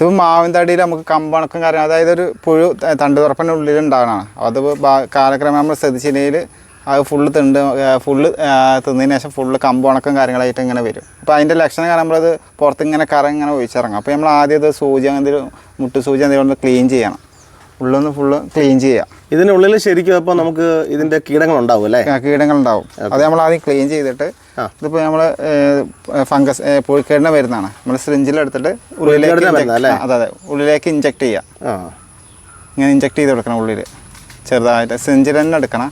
ഇത് മാവിൻ തടിയിൽ നമുക്ക് കമ്പണക്കം കാര്യം അതായത് ഒരു പുഴു ത- തണ്ട് തുറപ്പിന്റെ ഉള്ളിൽ ഉണ്ടാകണതാണ് അത് കാലക്രമം നമ്മൾ ശ്രദ്ധിച്ചില്ലെങ്കിൽ അത് ഫുള്ള് തിണ്ട് ഫുള്ള് തിന്നതിന് ശേഷം ഫുള്ള് കമ്പണക്കം കാര്യങ്ങളായിട്ട് ഇങ്ങനെ വരും. അപ്പോൾ അതിന്റെ ലക്ഷണം കാരണം നമ്മളത് പുറത്ത് ഇങ്ങനെ കറ ഇങ്ങനെ ഒഴിച്ചിറങ്ങും. അപ്പോൾ നമ്മൾ ആദ്യം ഇത് സൂചി എന്തെങ്കിലും മുട്ട് സൂചി എന്തെങ്കിലും ക്ലീൻ ചെയ്യണം. ഉള്ളൊന്ന് ഫുള്ള് ക്ലീൻ ചെയ്യുക ഇതിനുള്ളിൽ ശരിക്കും അപ്പോൾ നമുക്ക് ഇതിന്റെ കീടങ്ങൾ ഉണ്ടാവും അല്ലേ കീടങ്ങൾ ഉണ്ടാവും അത് നമ്മൾ ആദ്യം ക്ലീൻ ചെയ്തിട്ട് ഇതിപ്പോ ഇതിപ്പോൾ നമ്മൾ ഫംഗസ് പുഴുക്കേടിനെ വരുന്നതാണ്. നമ്മൾ ഉള്ളിലേക്ക് അല്ലേ? ആ, അതെ അതെ. ഉള്ളിലേക്ക് ഇഞ്ചെക്ട് ചെയ്യാം. ഇങ്ങനെ ഇഞ്ചെക്ട് ചെയ്ത് കൊടുക്കണം ഉള്ളിൽ ചെറുതായിട്ട്. സ്രിഞ്ചിൽ തന്നെ എടുക്കണം.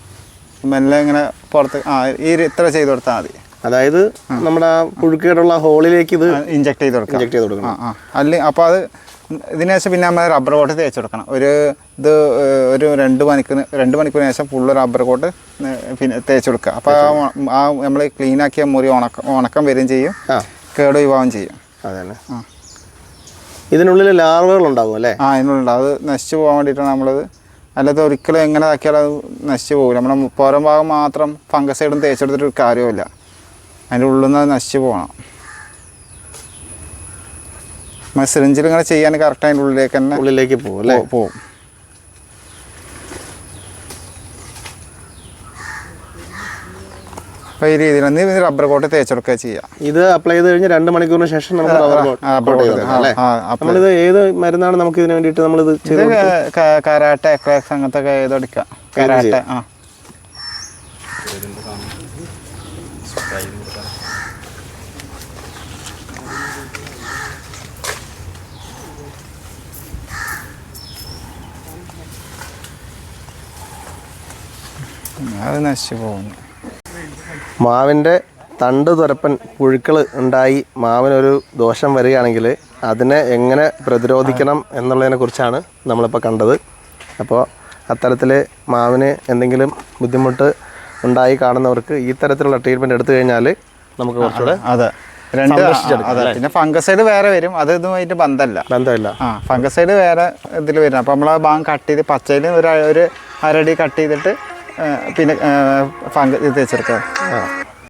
മെല്ലെ ഇങ്ങനെ പുറത്ത് ആ ഈ ഇത്ര ചെയ്ത് കൊടുത്താൽ മതി. അതായത് നമ്മുടെ പുഴുക്കേടുള്ള ഹോളിലേക്ക് ഇത് ഇഞ്ചെക്ട് ചെയ്ത് കൊടുക്കാം ഇഞ്ചെക്ട് ചെയ്ത് കൊടുക്കണം. ആ അപ്പോൾ അത് ഇതിന് ശേഷം പിന്നെ നമ്മൾ റബ്ബർ കോട്ട് തേച്ച് കൊടുക്കണം. ഒരു ഇത് ഒരു രണ്ട് മണിക്കൂർ രണ്ട് മണിക്കൂറിന് ശേഷം ഫുള്ള് റബ്ബർ കോട്ട് പിന്നെ തേച്ച് കൊടുക്കുക. അപ്പോൾ ആ ആ നമ്മൾ ക്ലീൻ ആക്കിയ മുറി ഉണക്കം ഉണക്കം വരികയും ചെയ്യും. കേട് ഒഴിവാകും ചെയ്യും. ആ. ഇതിനുള്ളിൽ ലാർവകൾ ഉണ്ടാവും അല്ലേ? ആ അതിനുള്ളിൽ അത് നശിച്ചു പോകാൻ വേണ്ടിയിട്ടാണ് നമ്മളത്. അല്ലാതെ ഒരിക്കലും എങ്ങനെ ആക്കിയാലും അത് നശിച്ചു പോകില്ല നമ്മുടെ പുറം ഭാഗം മാത്രം ഫംഗസൈഡും തേച്ചെടുത്തിട്ട് കാര്യമില്ല അതിന്റെ ഉള്ളിൽ നിന്ന് അത് നശിച്ചു പോകണം. സിറിഞ്ചിൽ ഇങ്ങനെ ചെയ്യാൻ കറക്റ്റ് അതിന്റെ ഉള്ളിലേക്ക് തന്നെ ഉള്ളിലേക്ക് പോകും അല്ലേ? പോകും. അപ്പോൾ ഈ രീതിയിൽ നീ റബ്ബർ കോട്ട് തേച്ചെടുക്കുക ചെയ്യാം. ഇത് അപ്ലൈ ചെയ്ത് കഴിഞ്ഞ് രണ്ട് മണിക്കൂറിന് ശേഷം നമുക്ക് റബ്ബർ കോട്ട് നമ്മളിത് ഏത് മരുന്നാണ് നമുക്ക് ഇതിന് വേണ്ടിയിട്ട് നമ്മളിത് കരാട്ടെ എക്രാക്സ് അങ്ങനത്തെ ഒക്കെ ഏതെടുക്കാം കരാട്ടെ ആ. അത് നശിച്ചു പോകുന്നു മാവിന്റെ തണ്ട് തുരപ്പൻ പുഴുക്കൾ ഉണ്ടായി മാവിനൊരു ദോഷം വരികയാണെങ്കിൽ അതിനെ എങ്ങനെ പ്രതിരോധിക്കണം എന്നുള്ളതിനെ കുറിച്ചാണ് നമ്മളിപ്പോൾ കണ്ടത്. അപ്പോൾ അത്തരത്തിൽ മാവിന് എന്തെങ്കിലും ബുദ്ധിമുട്ട് ഉണ്ടായി കാണുന്നവർക്ക് ഈ തരത്തിലുള്ള ട്രീറ്റ്മെന്റ് എടുത്തു കഴിഞ്ഞാൽ നമുക്ക് കുറച്ചുകൂടെ അതെ. രണ്ട് അതെ പിന്നെ ഫംഗസൈഡ് വേറെ വരും. അത് ഇതുമായിട്ട് ബന്ധമല്ല ബന്ധമില്ല. ആ ഫംഗസൈഡ് വേറെ ഇതിൽ വരും അപ്പോൾ നമ്മൾ ആ ബാങ്ക് കട്ട് ചെയ്ത് പച്ചയിൽ ഒരു ഒരു അരടി കട്ട് ചെയ്തിട്ട് പിന്നെ ഫംഗ ഇത് തേച്ചെടുക്കുക ആ.